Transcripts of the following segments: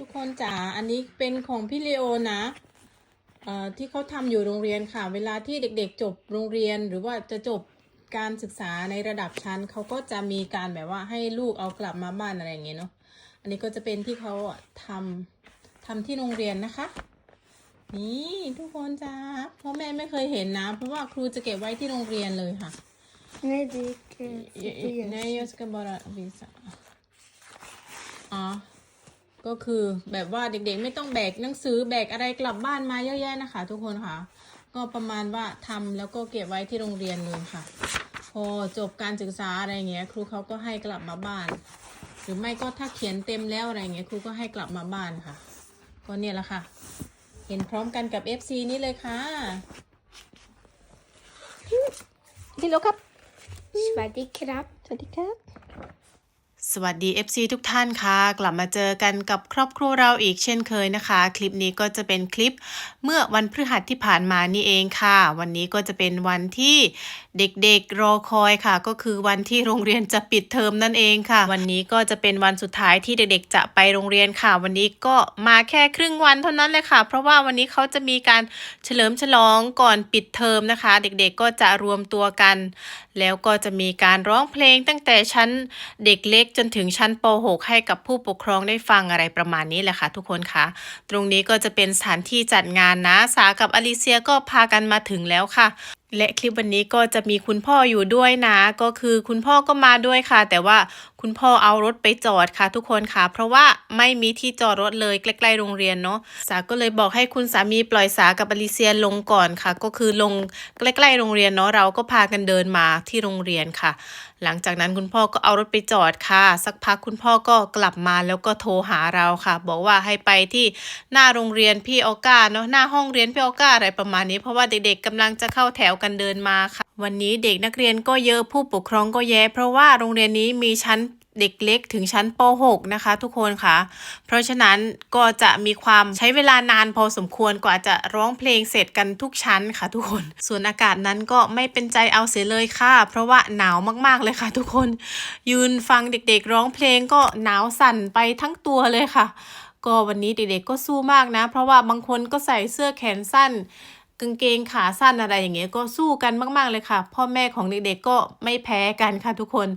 ทุกคนจ๋าอันนี้เป็นของพี่เลโอนะเอ่อที่เขาทำอยู่โรงเรียนค่ะ เวลาที่เด็กๆจบโรงเรียนหรือว่าจะจบการศึกษาในระดับชั้นเขาก็จะมีการแบบว่าให้ลูกเอากลับมาบ้านอะไรอย่างเงี้ยเนาะอันนี้ก็จะเป็นที่เขาอะทำทำที่โรงเรียนนะคะ นี่ทุกคนจ้าเพราะแม่ไม่เคยเห็นนะ เพราะว่าครูจะเก็บไว้ที่โรงเรียนเลยค่ะ Nej, det gick eh, förbi oss. Nej, jag ska bara visa. ก็คือแบบว่าเด็กๆ ไม่ต้องแบกหนังสือแบกอะไรกลับบ้านมาเยอะแยะนะคะ ทุกคนค่ะ ก็ประมาณว่าทำแล้วก็เก็บไว้ที่โรงเรียนเลยค่ะ พอจบการศึกษาอะไรเงี้ย ครูเขาก็ให้กลับมาบ้าน หรือไม่ก็ถ้าเขียนเต็มแล้วอะไรเงี้ยครูก็ให้กลับมาบ้านค่ะ ก็เนี่ยแหละค่ะ เห็นพร้อมกันกับ FC นี้เลยค่ะ Vill du åka? Svärdkrabb. สวัสดีครับ สวัสดีครับ สวัสดี FC ทุกท่านค่ะ กลับมาเจอกันกับครอบครัวเราอีกเช่นเคยนะคะ คลิปนี้ก็จะเป็นคลิปเมื่อวันพฤหัสที่ผ่านมานี่เองค่ะ วันนี้ก็จะเป็นวันที่เด็กๆรอคอยค่ะ ก็คือวันที่โรงเรียนจะปิดเทอมนั่นเองค่ะ วันนี้ก็จะเป็นวันสุดท้ายที่เด็กๆ จะไปโรงเรียนค่ะ วันนี้ก็มาแค่ครึ่งวันเท่านั้นเลยค่ะ เพราะว่าวันนี้เขาจะมีการเฉลิมฉลองก่อนปิดเทอมนะคะ เด็กๆก็จะรวมตัวกัน แล้วก็จะมีการร้องเพลงตั้งแต่ชั้นเด็กเล็กจนถึงชั้นป .6 ให้กับผู้ปกครองได้ฟังอะไรประมาณนี้แหละค่ะ ทุกคนค่ะตรงนี้ก็จะเป็นสถานที่จัดงานนะสากับอลิเซียก็พากันมาถึงแล้วค่ะ และคลิปวันนี้ก็จะมีคุณพ่ออยู่ด้วยนะ ก็คือคุณพ่อก็มาด้วยค่ะ แต่ว่าคุณพ่อเอารถไปจอดค่ะ ทุกคนค่ะ เพราะว่าไม่มีที่จอดรถเลยใกล้ๆโรงเรียนเนาะสาก็เลยบอกให้คุณสามีปล่อยสากับอลิเซียลงก่อนค่ะ ก็คือลงใกล้ๆโรงเรียนเนาะเราก็พากันเดินมาที่โรงเรียนค่ะ หลังจากนั้นคุณพ่อก็เอารถไปจอดค่ะ สักพักคุณพ่อก็กลับมาแล้วก็โทรหาเราค่ะ บอกว่าให้ไปที่หน้าโรงเรียนพี่ออก้าเนาะหน้าห้องเรียนพี่ออก้าอะไรประมาณนี้ เพราะว่าเด็กๆกำลังจะเข้าแถวกันเดินมาค่ะ วันนี้เด็กนักเรียนก็เยอะผู้ปกครองก็แย่เพราะว่าโรงเรียนนี้มีชั้น เด็กเล็กถึงชั้นป .6 นะคะ ทุกคนค่ะ เพราะฉะนั้นก็จะมีความใช้เวลานานพอสมควรกว่าจะร้องเพลงเสร็จกันทุกชั้นค่ะทุกคน ส่วนอากาศนั้นก็ไม่เป็นใจเอาเสียเลยค่ะ เพราะว่าหนาวมากๆเลยค่ะ ทุกคน ยืนฟังเด็กๆ ร้องเพลงก็หนาวสั่นไปทั้งตัวเลยค่ะ ก็วันนี้เด็กๆก็สู้มากนะ เพราะว่าบางคนก็ใส่เสื้อแขนสั้น กางเกงขาสั้นอะไรอย่างเงี้ยก็สู้กันมาก ๆ เลยค่ะ พ่อแม่ของเด็กๆก็ไม่แพ้กันค่ะทุกคน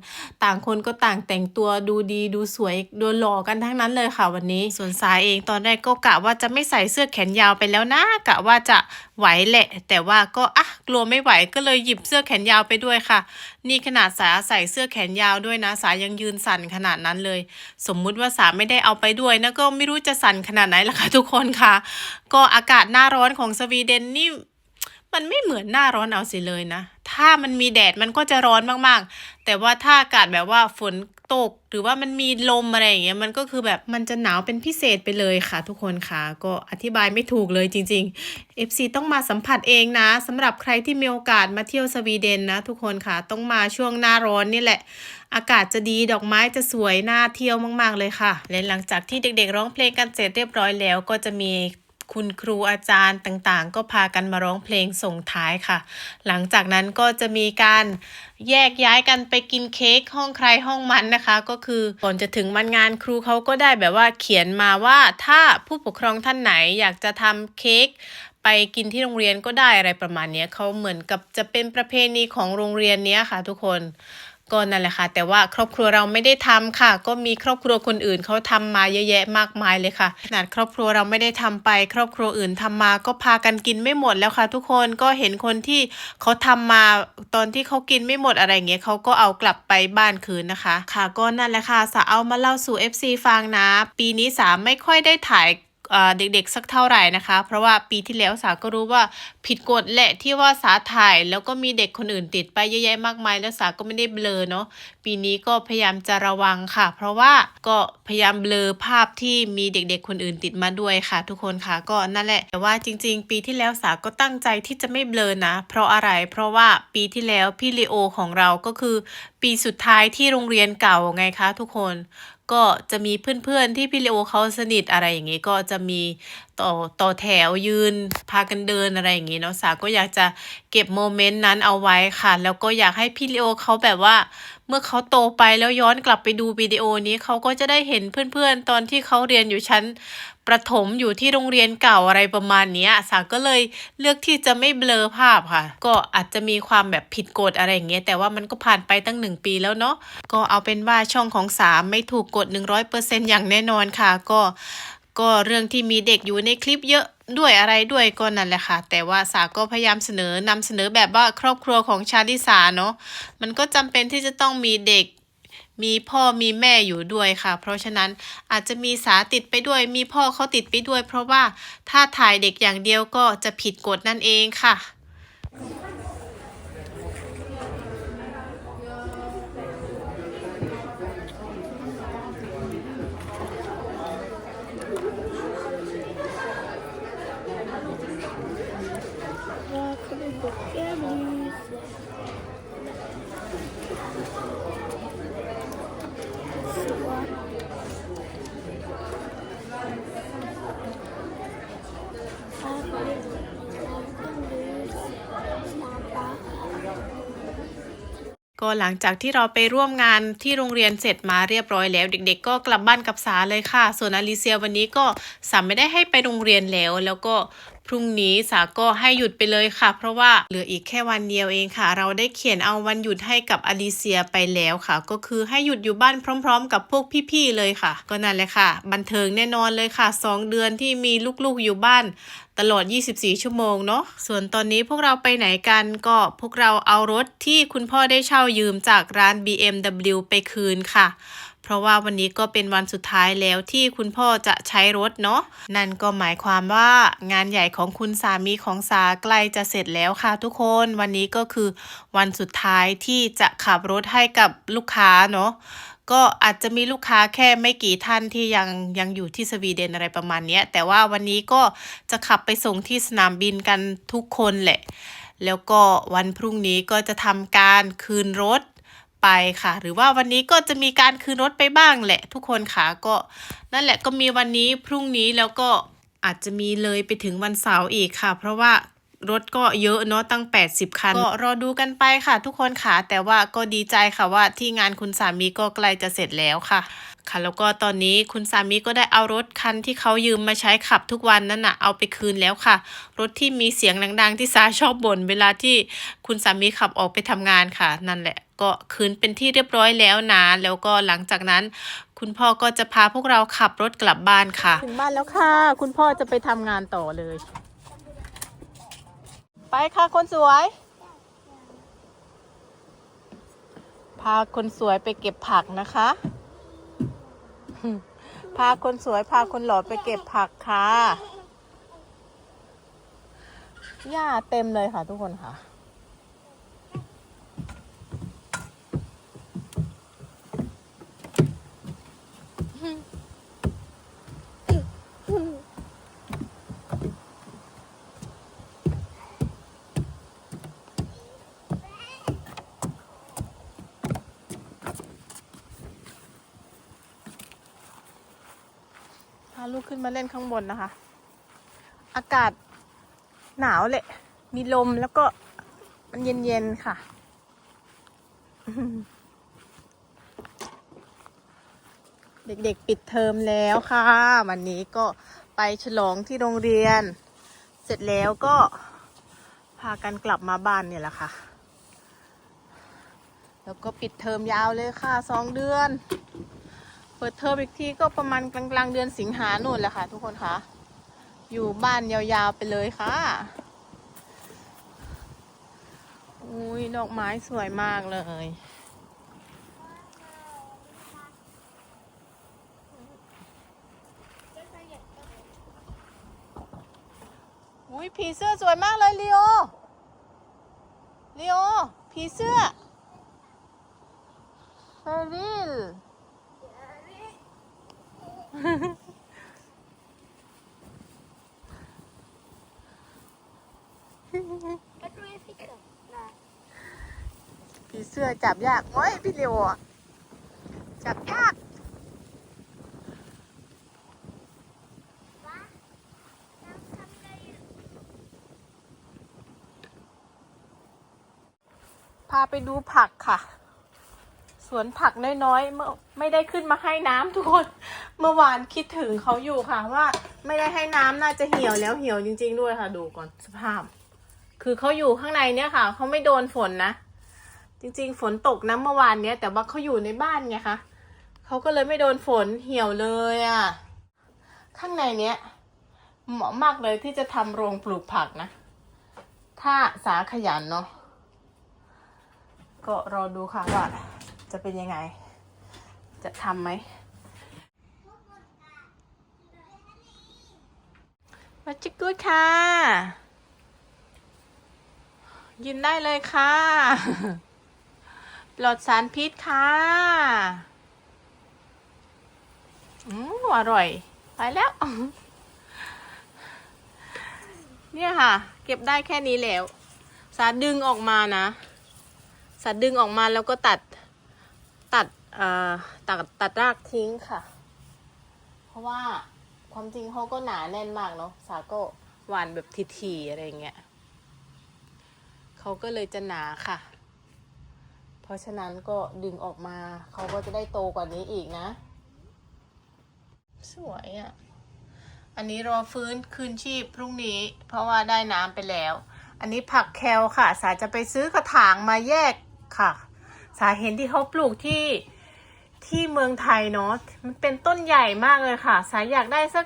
ต่างคนก็ต่างแต่งตัวดูดีดูสวยดูหล่อกันทั้งนั้นเลยค่ะวันนี้ ส่วนสายเองตอนแรกก็กะว่าจะไม่ใส่เสื้อแขนยาวไปแล้วนะกะว่าจะไหวแหละ แต่ว่าก็อะกลัวไม่ไหวก็เลยหยิบเสื้อแขนยาวไปด้วยค่ะ นี่ขนาดสาใส่เสื้อแขนยาวด้วยนะ สายังยืนสั่นขนาดนั้นเลย สมมุติว่าสาไม่ได้เอาไปด้วยนะก็ไม่รู้จะสั่นขนาดไหนล่ะค่ะทุกคนค่ะ ก็อากาศหน้าร้อนของสวีเดนนี่มันไม่เหมือนหน้าร้อนเอาสิเลยนะ ถ้ามันมีแดดมันก็จะร้อนมากๆ แต่ว่าถ้าอากาศแบบว่าฝน ตกหรือว่ามันมีลมอะไรอย่างเงี้ยมันก็คือแบบมันจะหนาวเป็นพิเศษไปเลยค่ะ ทุกคนค่ะ ก็อธิบายไม่ถูกเลยจริง ๆ FC ต้องมาสัมผัสเองนะสำหรับใครที่มีโอกาสมาเที่ยวสวีเดนนะ ทุกคนค่ะต้องมาช่วงหน้าร้อนนี่แหละ อากาศจะดีดอกไม้จะสวยน่าเที่ยวมาก ๆ เลยค่ะและหลังจากที่เด็กๆ ร้องเพลงกันเสร็จเรียบร้อยแล้ว ก็จะมี คุณครูอาจารย์ต่างๆ ก็พากันมาร้องเพลงส่งท้ายค่ะ หลังจากนั้นก็จะมีการแยกย้ายกันไปกินเค้กห้องใครห้องมันนะคะ ก็คือก่อนจะถึงวันงานครูเขาก็ได้แบบว่าเขียนมาว่าถ้าผู้ปกครองท่านไหนอยากจะทำเค้กไปกินที่โรงเรียนก็ได้อะไรประมาณนี้เขาเหมือนกับจะเป็นประเพณีของโรงเรียนนี้ค่ะทุกคน ก็นั่นแหละค่ะ แต่ว่าครอบครัวเราไม่ได้ทำค่ะ ก็มีครอบครัวคนอื่นเขาทำมาเยอะแยะมากมายเลยค่ะขนาดครอบครัวเราไม่ได้ทำไป ครอบครัวอื่นทำมา ก็พากันกินไม่หมดแล้วค่ะ ทุกคนก็เห็นคนที่เขาทำมาตอนที่เขากินไม่หมดอะไรเงี้ยเขาก็เอากลับไปบ้านคืนนะคะ ค่ะก็นั่นแหละค่ะสาเอามาเล่าสู่ FC ฟังนะ ปีนี้สาไม่ค่อยได้ถ่าย เด็กๆสักเท่าไหร่นะคะ เพราะว่าปีที่แล้วสาก็รู้ว่าผิดกฎแหละที่ว่าสาถ่ายแล้วก็มีเด็กคนอื่นติดไปเยอะแยะมากมาย แล้วสาก็ไม่ได้เบลอเนาะปีนี้ก็พยายามจะระวังค่ะ เพราะว่าก็พยายามเบลอภาพที่มีเด็กๆคนอื่นติดมาด้วยค่ะ ทุกคนค่ะก็นั่นแหละแต่ว่าจริง ๆ ปีที่แล้วสาก็ตั้งใจที่จะไม่เบลอนะ เพราะอะไรเพราะว่าปีที่แล้วพี่ลีโอของเราก็คือ ปีสุดท้ายที่โรงเรียนเก่าไงคะ ทุกคน ก็จะมีเพื่อนๆที่พี่เลโอเขาสนิทอะไรอย่างงี้ก็จะมีต่อต่อแถวยืน พากันเดินอะไรอย่างงี้เนาะสาก็อยากจะเก็บโมเมนต์นั้นเอาไว้ค่ะ แล้วก็อยากให้พี่ลีโอเขาแบบว่า เมื่อเขาโตไปแล้วย้อนกลับไปดูวิดีโอนี้เขาก็จะได้เห็นเพื่อนๆ ตอนที่เขาเรียนอยู่ชั้นประถมอยู่ที่โรงเรียนเก่าอะไรประมาณนี้สาก็เลยเลือกที่จะไม่เบลอภาพค่ะ ก็อาจจะมีความแบบผิดกฎอะไรอย่างเงี้ยแต่ว่ามันก็ผ่านไปตั้งหนึ่งปีแล้วเนาะก็เอาเป็นว่าช่องของสามไม่ถูกกฎ100%อย่างแน่นอนค่ะก็ ก็เรื่องที่มีเด็กอยู่ในคลิปเยอะด้วยอะไรด้วยก็นั่นแหละค่ะ แต่ว่าสาก็พยายามเสนอนำเสนอแบบว่าครอบครัวของชาลิสาเนาะมันก็จำเป็นที่จะต้องมีเด็กมีพ่อมีแม่อยู่ด้วยค่ะ เพราะฉะนั้นอาจจะมีสาติดไปด้วย มีพ่อเขาติดไปด้วย เพราะว่าถ้าถ่ายเด็กอย่างเดียวก็จะผิดกฎนั่นเองค่ะ หลังจากที่เราไปร่วมงานที่โรงเรียนเสร็จมาเรียบร้อยแล้ว เด็ก ๆ ก็กลับบ้านกับสาเลยค่ะ ส่วนอลิเซียวันนี้ก็สาไม่ได้ให้ไปโรงเรียนแล้ว แล้วก็ พรุ่งนี้สาก็ให้หยุดไปเลยค่ะ เพราะว่าเหลืออีกแค่วันเดียวเองค่ะ เราได้เขียนเอาวันหยุดให้กับอลิเซียไปแล้วค่ะ ก็คือให้หยุดอยู่บ้านพร้อม ๆ กับพวกพี่ๆเลยค่ะ ก็นั่นแหละค่ะ บันเทิงแน่นอนเลยค่ะสองเดือนที่มีลูกๆอยู่บ้านตลอด 24 ชั่วโมงเนาะ ส่วนตอนนี้พวกเราไปไหนกันก็พวกเราเอารถที่คุณพ่อได้เช่ายืมจากร้าน BMW ไปคืนค่ะ เพราะว่าวันนี้ก็เป็นวันสุดท้ายแล้วที่คุณพ่อจะใช้รถเนาะนั่นก็หมายความว่างานใหญ่ของคุณสามีของสาใกล้จะเสร็จแล้วค่ะทุกคนวันนี้ก็คือวันสุดท้ายที่จะขับรถให้กับลูกค้าเนาะก็อาจจะมีลูกค้าแค่ไม่กี่ท่านที่ยังยังอยู่ที่สวีเดนอะไรประมาณนี้แต่ว่าวันนี้ก็จะขับไปส่งที่สนามบินกันทุกคนแหละ แล้วก็วันพรุ่งนี้ก็จะทำการคืนรถ ไปค่ะ หรือว่าวันนี้ก็จะมีการคืนรถไปบ้างแหละ ทุกคนค่ะก็นั่นแหละก็มีวันนี้พรุ่งนี้แล้วก็อาจจะมีเลยไปถึงวันเสาร์อีกค่ะ เพราะว่ารถก็เยอะเนาะตั้ง 80 คัน ก็รอดูกันไปค่ะ ทุกคนค่ะ แต่ว่าก็ดีใจค่ะว่าที่งานคุณสามีก็ใกล้จะเสร็จแล้วค่ะ ค่ะแล้วก็ตอนนี้คุณสามีก็ได้เอารถคันที่เขายืมมาใช้ขับทุกวันนั่นน่ะเอาไปคืนแล้วค่ะ รถที่มีเสียงดังๆที่ซาชอบบ่นเวลาที่คุณสามีขับออกไปทำงานค่ะ นั่นแหละก็คืนเป็นที่เรียบร้อยแล้วนะแล้วก็หลังจากนั้น คุณพ่อก็จะพาพวกเราขับรถกลับบ้านค่ะถึงบ้านแล้วค่ะ คุณพ่อจะไปทำงานต่อเลย ไปค่ะคนสวย พาคนสวยไปเก็บผักนะคะ พาคนสวยพาคนหล่อไปเก็บผักค่ะ หญ้าเต็มเลยค่ะทุกคนค่ะ ลูกขึ้นมาเล่นข้างบนนะคะ อากาศหนาวเลยมีลมแล้วก็มันเย็นๆค่ะ เด็กๆปิดเทอมแล้วค่ะ วันนี้ก็ไปฉลองที่โรงเรียน เสร็จแล้วก็พากันกลับมาบ้านเนี่ยแหละค่ะ แล้วก็ปิดเทอมยาวเลยค่ะสองเดือน ปิดเทอมอีกทีก็ประมาณกลางๆเดือนสิงหาโน่นแหละค่ะ ทุกคนคะ อยู่บ้านยาวๆไปเลยค่ะ อุ้ยดอกไม้สวยมากเลยอุ้ยผีเสื้อสวยมากเลยลีโอลีโอผีเสื้อเฟริล พี่เสื้อจับยากโอ้ยพี่เร็วจับยากพาไปดูผักค่ะ วนผักน้อยๆเมื่อไม่ได้ขึ้นมาให้น้ำทุกคน เมื่อวานคิดถึงเขาอยู่ค่ะว่าไม่ได้ให้น้ำน่าจะเหี่ยวแล้วเหี่ยวจริง ๆ ด้วยค่ะ ดูก่อนสภาพ คือเขาอยู่ข้างในเนี่ยค่ะเขาไม่โดนฝนนะ จริง ๆ ฝนตกนะเมื่อวานเนี้ยแต่ว่าเขาอยู่ในบ้านไงคะเขาก็เลยไม่โดนฝนเหี่ยวเลยอะ่ะ ข้างในเนี้ยเหมาะมากเลยที่จะทำโรงปลูกผักนะ ถ้าสาขยันเนาะก็รอดูค่ะว่า จะเป็นยังไง จะทำไหมมาจิกูดค่ะ ยินได้เลยค่ะ ปลอดสารพิษค่ะอืมอร่อย ไปแล้ว เนี่ยค่ะ เก็บได้แค่นี้แล้ว สาดึงออกมานะ สาดึงออกมาแล้วก็ตัด ตัดตัดรากทิ้งค่ะ เพราะว่าความจริงเขาก็หนาแน่นมากเนาะสาก็หวานแบบทีๆอะไรเงี้ยเขาก็เลยจะหนาค่ะ เพราะฉะนั้นก็ดึงออกมาเขาก็จะได้โตกว่านี้อีกนะ สวยอะ่ะ อันนี้รอฟื้นคืนชีพพรุ่งนี้ เพราะว่าได้น้ำไปแล้ว อันนี้ผักแคลค่ะ สาจะไปซื้อกระถางมาแยกค่ะ สาเห็นที่เขาปลูกที่ ที่เมืองไทยเนาะมันเป็นต้นใหญ่มากเลยค่ะ สายอยากได้สัก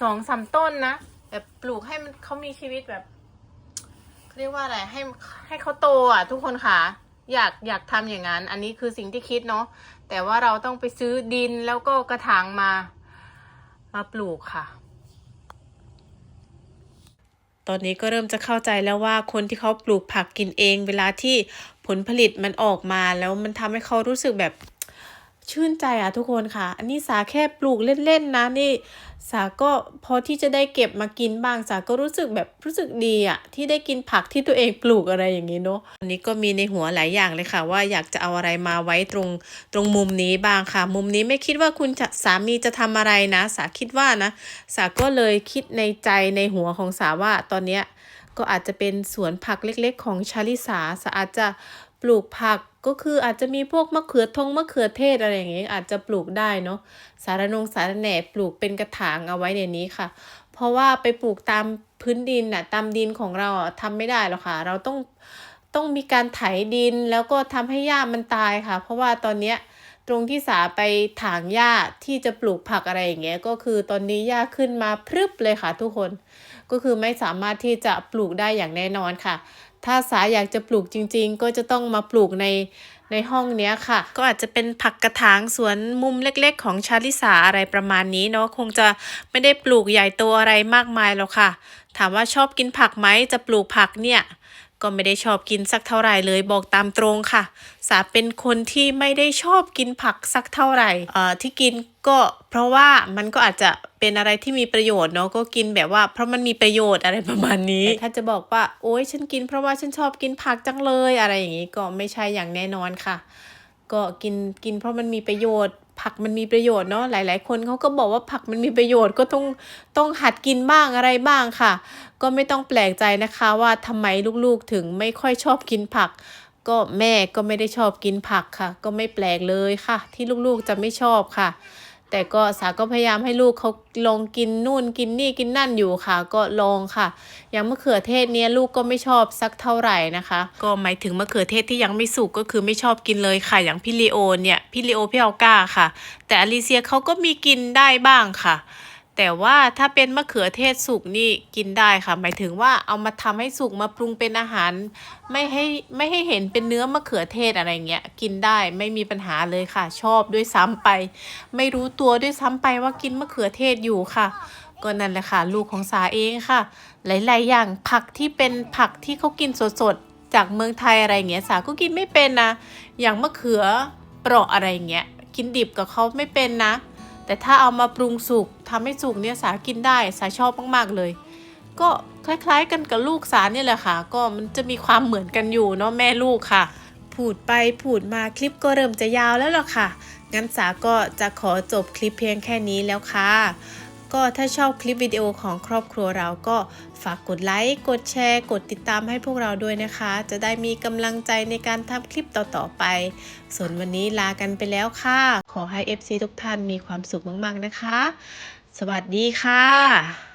สองสามต้นนะแบบปลูกให้มันเขามีชีวิตแบบเขาเรียกว่าอะไรให้ให้เขาโตอะ ทุกคนค่ะ อยากอยากทำอย่างนั้น อันนี้คือสิ่งที่คิดเนาะแต่ว่าเราต้องไปซื้อดินแล้วก็กระถางมา มาปลูกค่ะ ตอนนี้ก็เริ่มจะเข้าใจแล้วว่าคนที่เขาปลูกผักกินเอง เวลาที่ผลผลิตมันออกมาแล้วมันทำให้เขารู้สึกแบบ ชื่นใจอะทุกคนค่ะ อันนี้สาแค่ปลูกเล่นๆนะนี่ สาก็พอที่จะได้เก็บมากินบ้าง สาก็รู้สึกแบบรู้สึกดีอะที่ได้กินผักที่ตัวเองปลูกอะไรอย่างนี้เนาะอันนี้ก็มีในหัวหลายอย่างเลยค่ะ ว่าอยากจะเอาอะไรมาไว้ตรงตรงมุมนี้บ้างค่ะ มุมนี้ไม่คิดว่าคุณสามีจะทำอะไรนะ สาคิดว่านะ สาก็เลยคิดในใจในหัวของสาว่าตอนเนี้ยก็อาจจะเป็นสวนผักเล็กๆ ของชาลิสาสาอาจจะ ปลูกผักก็คืออาจจะมีพวกมะเขือทงมะเขือเทศอะไรอย่างเงี้ยอาจจะปลูกได้เนาะสารนงสารแหน่ปลูกเป็นกระถางเอาไว้ในนี้ค่ะ เพราะว่าไปปลูกตามพื้นดินน่ะตามดินของเราอะทำไม่ได้หรอกค่ะ เราต้องต้องมีการไถดินแล้วก็ทำให้หญ้ามันตายค่ะ เพราะว่าตอนเนี้ยตรงที่สาไปถางหญ้าที่จะปลูกผักอะไรอย่างเงี้ยก็คือตอนนี้หญ้าขึ้นมาพรึบเลยค่ะทุกคน ก็คือไม่สามารถที่จะปลูกได้อย่างแน่นอนค่ะ ถ้าสาอยากจะปลูกจริง ๆ ก็จะต้องมาปลูกในในห้องเนี้ยค่ะ ก็อาจจะเป็นผักกระถางสวนมุมเล็กๆ ของชาลิสาอะไรประมาณนี้เนาะคงจะไม่ได้ปลูกใหญ่โตอะไรมากมายหรอกค่ะ ถามว่าชอบกินผักไหมจะปลูกผักเนี่ย ก็ไม่ได้ชอบกินสักเท่าไหร่เลยบอกตามตรงค่ะ สาเป็นคนที่ไม่ได้ชอบกินผักสักเท่าไหร่เอ่อที่กินก็เพราะว่ามันก็อาจจะเป็นอะไรที่มีประโยชน์เนาะก็กินแบบว่า เพราะมันมีประโยชน์อะไรประมาณนี้ถ้าจะบอกว่า โอ๊ยฉันกิน เพราะว่าฉันชอบกินผักจังเลยอะไรอย่างนี้ก็ไม่ใช่อย่างแน่นอนค่ะ ก็กินกินเพราะมันมีประโยชน์ ผักมันมีประโยชน์เนาะหลาย ๆ คนเขาก็บอกว่าผักมันมีประโยชน์ก็ต้องต้องหัดกินบ้างอะไรบ้างค่ะ ก็ไม่ต้องแปลกใจนะคะว่าทำไมลูกๆถึงไม่ค่อยชอบกินผัก ก็แม่ก็ไม่ได้ชอบกินผักค่ะ ก็ไม่แปลกเลยค่ะ ที่ลูกๆจะไม่ชอบค่ะ แต่ก็สาก็พยายามให้ลูกเขาลองกินนู่นกินนี่กินนั่นอยู่ค่ะ ก็ลองค่ะ อย่างมะเขือเทศเนี้ยลูกก็ไม่ชอบสักเท่าไหร่นะคะ ก็หมายถึงมะเขือเทศที่ยังไม่สุกก็คือไม่ชอบกินเลยค่ะ อย่างพี่ลีโอเนี่ยพี่ลีโอพี่ออก้าค่ะ แต่อลิเซียเขาก็มีกินได้บ้างค่ะ แต่ว่าถ้าเป็นมะเขือเทศสุกนี่กินได้ค่ะ หมายถึงว่าเอามาทำให้สุกมาปรุงเป็นอาหาร ไม่ให้ไม่ให้เห็นเป็นเนื้อมะเขือเทศอะไรเงี้ยกินได้ไม่มีปัญหาเลยค่ะ ชอบด้วยซ้ำไป ไม่รู้ตัวด้วยซ้ำไปว่ากินมะเขือเทศอยู่ค่ะ ก็นั่นแหละค่ะ ลูกของสาเองค่ะ หลาย ๆ อย่างผักที่เป็นผักที่เขากินสดๆจากเมืองไทยอะไรเงี้ยสาก็กินไม่เป็นนะอย่างมะเขือเปราะอะไรเงี้ยกินดิบกับเขาไม่เป็นนะ แต่ถ้าเอามาปรุงสุกทำให้สุกเนี่ยสากินได้สาชอบมากๆเลย ก็คล้ายๆ กันกับลูกสาเนี่ยแหละค่ะ ก็มันจะมีความเหมือนกันอยู่เนาะแม่ลูกค่ะ พูดไปพูดมาคลิปก็เริ่มจะยาวแล้วล่ะค่ะ งั้นสาก็จะขอจบคลิปเพียงแค่นี้แล้วค่ะก็ถ้าชอบคลิปวิดีโอของครอบครัวเราก็ ฝากกดไลค์ กดแชร์ กดติดตามให้พวกเราด้วยนะคะ จะได้มีกำลังใจในการทำคลิปต่อๆไป ส่วนวันนี้ลากันไปแล้วค่ะ ขอให้ FC ทุกท่านมีความสุขมากๆนะคะ สวัสดีค่ะ